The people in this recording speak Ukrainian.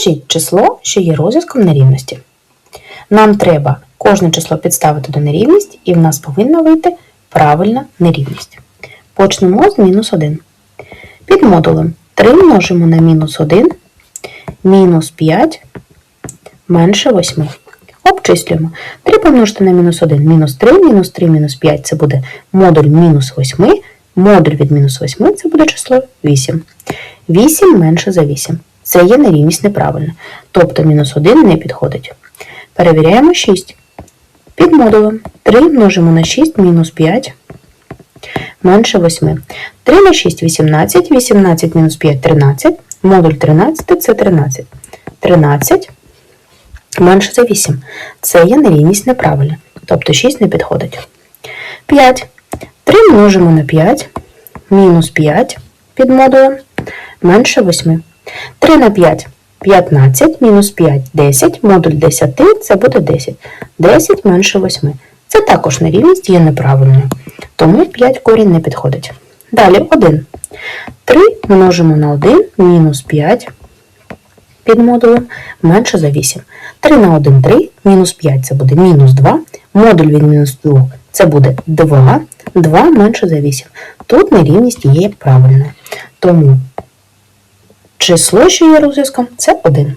Покажіть число, що є розв'язком нерівності. Нам треба кожне число підставити до нерівність, і в нас повинна вийти правильна нерівність. Почнемо з мінус 1. Під модулем 3 множимо на мінус 1, мінус 5 менше 8. Обчислюємо. 3 помножити на мінус 1, мінус 3, мінус 3, мінус 5 це буде модуль мінус 8, модуль від мінус 8 це буде число 8. 8 менше за 8. Це є нерівність неправильна. Тобто мінус 1 не підходить. Перевіряємо 6. Під модулем 3 множимо на 6 мінус 5 менше 8. 3 на 6 18, 18 мінус 5 13, модуль 13 це 13. 13 менше за 8. Це є нерівність неправильна. Тобто 6 не підходить. 5. 3 множимо на 5, мінус 5 під модулем менше 8. 3 на 5 15, мінус 5 10, модуль 10 це буде 10. 10 менше 8. Це також нерівність є неправильною. Тому 5 корінь не підходить. Далі 1. 3 множимо на 1, мінус 5 під модулем менше за 8. 3 на 1 3, мінус 5 це буде мінус 2, модуль від мінус 2 це буде 2, 2 менше за 8. Тут нерівність є правильною. Тому число, що є розв'язком, це 1.